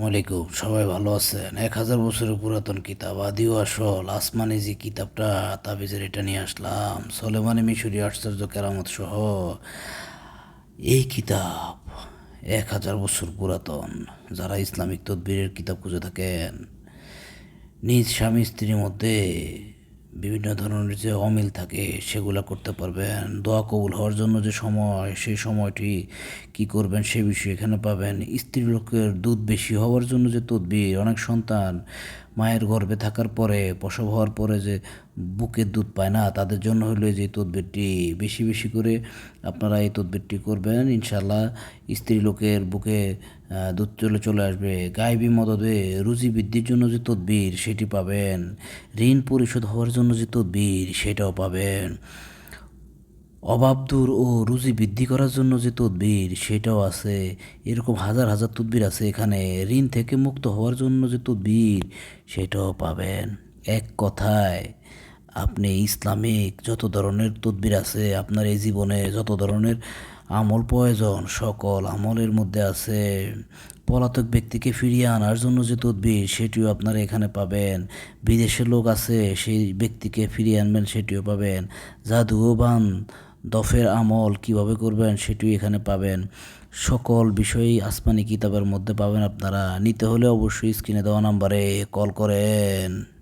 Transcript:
ওয়ালাইকুম, সবাই ভালো আছেন? এক হাজার বছরের পুরাতন কিতাব, আদিও আসল, আসমানি যে কিতাবটা তাবিজের এটা নিয়ে আসলাম। সলেমানি মিশরি আশ্চর্য কেরামত সহ। এই কিতাব এক হাজার বছর পুরাতন। যারা ইসলামিক তদবিরের কিতাব খুঁজে থাকেন, নিজ স্বামী স্ত্রীর মধ্যে বিভিন্ন ধরনের যে অমিল থাকে, সেগুলো করতে পারবেন। দোয়া কবুল হওয়ার জন্য যে সময়, সেই সময়টি কি করবেন সে বিষয়ে এখানে পাবেন। স্ত্রী লোকের দুধ বেশি হওয়ার জন্য যে তদবির, অনেক সন্তান মায়ের গর্ভে থাকার পরে, প্রসব হওয়ার পরে যে বুকের দুধ পায় না, তাদের জন্য হলো যে তদবিরটি। বেশি বেশি করে আপনারা এই তদবিরটি করবেন। ইনশাল্লাহ স্ত্রী লোকের বুকে দুধ চলে চলে আসবে। গায়েবী মদদে রুজি বৃদ্ধির জন্য যে তদবির, সেটি পাবেন। ঋণ পরিশোধ হওয়ার জন্য যে তদবির, সেটাও পাবেন। অভাব দূর ও রুজি বৃদ্ধি করার জন্য যে তদবির, সেটাও আছে। এরকম হাজার হাজার তদবির আছে এখানে। ঋণ থেকে মুক্ত হওয়ার জন্য যে তদবির, সেটাও পাবেন। এক কথায়, আপনি ইসলামিক যত ধরনের তদবির আছে, আপনার এই জীবনে যত ধরনের আমল প্রয়োজন, সকল আমলের মধ্যে আছে। পলাতক ব্যক্তিকে ফিরিয়ে আনার জন্য যে তদবির, সেটিও আপনারা এখানে পাবেন। বিদেশের লোক আছে, সেই ব্যক্তিকে ফিরিয়ে আনবেন, সেটিও পাবেন। জাদুবান দফের আমল কীভাবে করবেন সেটিও এখানে পাবেন। সকল বিষয়ই আসমানি কিতাবের মধ্যে পাবেন আপনারা। নিতে হলে অবশ্যই স্ক্রিনে দেওয়া নাম্বারে কল করেন।